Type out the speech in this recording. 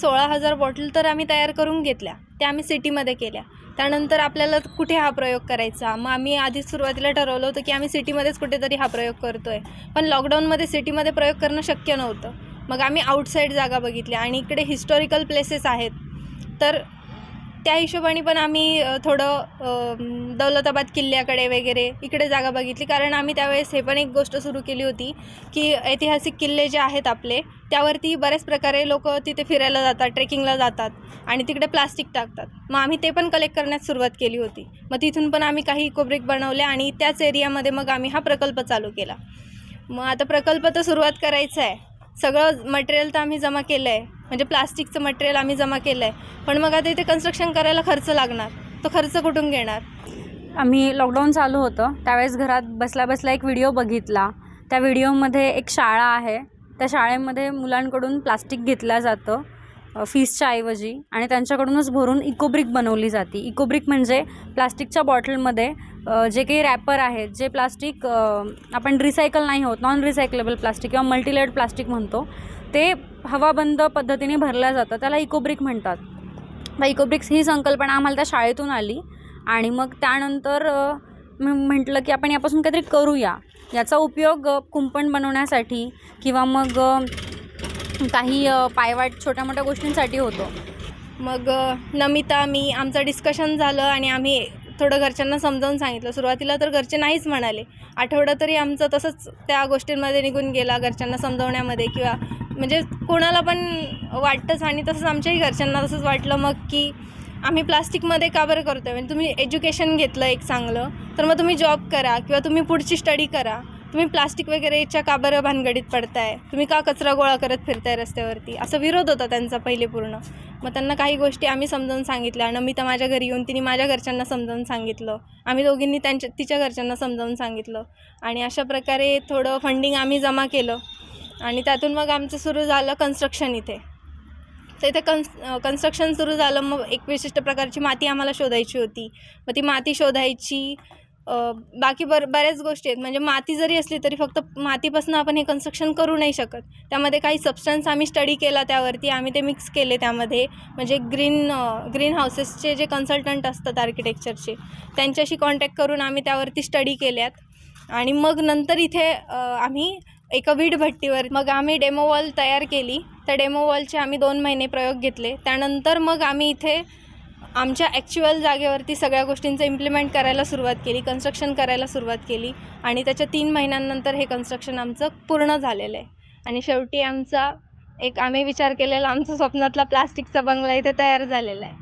सोळा हजार बॉटल तर आम्ही तयार करून घेतल्या. त्या आम्ही सिटीमध्ये केल्या. त्यानंतर आपल्याला कुठे हा प्रयोग करायचा? मग आम्ही आधीच सुरुवातीला ठरवलं होतं की आम्ही सिटीमध्येच कुठेतरी हा प्रयोग करतो आहे पण लॉकडाऊनमध्ये सिटीमध्ये प्रयोग करणं शक्य नव्हतं. मग आम्ही आउटसाईड जागा बघितल्या आणि इकडे हिस्टॉरिकल प्लेसेस आहेत. तर त्या हिशोबाने पण आम्ही थोडं दौलताबाद किल्ल्याकडे वगैरे इकडे जागा बघितली. कारण आम्ही त्यावेळेस हे पण एक गोष्ट सुरू केली होती की ऐतिहासिक किल्ले जे आहेत आपले त्यावरती बऱ्याच प्रकारे लोक तिथे फिरायला जातात ट्रेकिंगला जातात आणि तिकडे प्लास्टिक टाकतात. मग आम्ही ते पण कलेक्ट करण्यास सुरुवात केली होती. मग तिथून पण आम्ही काही इकोब्रिक बनवले आणि त्याच एरियामध्ये मग आम्ही हा प्रकल्प चालू केला. मग आता प्रकल्प तर सुरुवात करायचा आहे. सगळं मटेरियल तर आम्ही जमा केलं आहे म्हणजे प्लास्टिकचं मटेरियल आम्ही जमा केलं आहे पण मग आता इथे कन्स्ट्रक्शन करायला खर्च लागणार. तो खर्च कुठून घेणार? आम्ही लॉकडाऊन चालू होतं. त्यावेळेस घरात बसल्या बसल्या एक व्हिडिओ बघितला. त्या व्हिडिओमध्ये एक शाळा आहे. त्या शाळेमध्ये मुलांकडून प्लास्टिक घेतलं जातं फीसच्या ऐवजी. आणि त्यांच्याकडूनच भरून इकोब्रिक बनवली जाते. इकोब्रिक म्हणजे प्लास्टिकच्या बॉटलमध्ये जे काही रॅपर आहेत जे प्लास्टिक आपण रिसायकल नाही होत नॉन रिसायकलेबल प्लास्टिक किंवा मल्टीलेड प्लास्टिक म्हणतो ते हवाबंद पद्धतीने भरलं जातं त्याला इकोब्रिक म्हणतात. मग इकोब्रिक्स ही संकल्पना आम्हाला त्या शाळेतून आली आणि मग त्यानंतर म्हटलं की आपण यापासून काहीतरी करूया. याचा उपयोग कुंपण बनवण्यासाठी किंवा मग काही पायवाट छोट्या मोठ्या गोष्टींसाठी होतो. मग नमिता मी आमचं डिस्कशन झालं आणि आम्ही थोडं घरच्यांना समजावून सांगितलं. सुरुवातीला तर घरचे नाहीच म्हणाले. आठवडा तरी आमचं तसंच त्या गोष्टींमध्ये निघून गेला घरच्यांना समजावण्यामध्ये किंवा म्हणजे कोणाला पण वाटतंच आणि तसंच आमच्याही घरच्यांना तसंच वाटलं मग की आम्ही प्लास्टिकमध्ये का बरं करतो आहे म्हणजे तुम्ही एज्युकेशन घेतलं एक चांगलं तर मग तुम्ही जॉब करा किंवा तुम्ही पुढची स्टडी करा. तुम्ही प्लास्टिक वगैरेच्या का बरं भानगडीत पडताय? तुम्ही का कचरा गोळा करत फिरताय रस्त्यावरती? असा विरोध होता त्यांचा पहिले पूर्ण. मग त्यांना काही गोष्टी आम्ही समजावून सांगितल्या नमिता माझ्या घरी येऊन तिने माझ्या घरच्यांना समजावून सांगितलं. आम्ही दोघींनी त्यांच्या तिच्या घरच्यांना समजावून सांगितलं. आणि अशा प्रकारे थोडं फंडिंग आम्ही जमा केलं. आणि त्यातून मग आमचं सुरू झालं कन्स्ट्रक्शन इथे. तर इथे कन्स कन्स्ट्रक्शन सुरू झालं मग एक विशिष्ट प्रकारची माती आम्हाला शोधायची होती. मग ती माती शोधायची बाकी बर बऱ्याच गोष्टी आहेत. म्हणजे माती जरी असली तरी फक्त मातीपासून आपण हे कन्स्ट्रक्शन करू नाही शकत. त्यामध्ये काही सबस्टन्स आम्ही स्टडी केला त्यावरती आम्ही ते मिक्स केले त्यामध्ये. म्हणजे ग्रीन ग्रीन हाऊसेसचे जे कन्सल्टंट असतात आर्किटेक्चरचे त्यांच्याशी कॉन्टॅक्ट करून आम्ही त्यावरती स्टडी केल्यात. आणि मग नंतर इथे आम्ही एका वीटभट्टीवर मग आम्ही डेमो वॉल तयार केली. त्या डेमो वॉलचे आम्ही दोन महिने प्रयोग घेतले. त्यानंतर मग आम्ही इथे आमच्या ॲक्च्युअल जागेवरती सगळ्या गोष्टींचं इम्प्लिमेंट करायला सुरुवात केली कन्स्ट्रक्शन करायला सुरुवात केली आणि त्याच्या तीन महिन्यांनंतर हे कन्स्ट्रक्शन आमचं पूर्ण झालेलं आहे. आणि शेवटी आमचा एक आम्ही विचार केलेला आमचा स्वप्नातला प्लास्टिकचा बंगला इथे तयार झालेला आहे.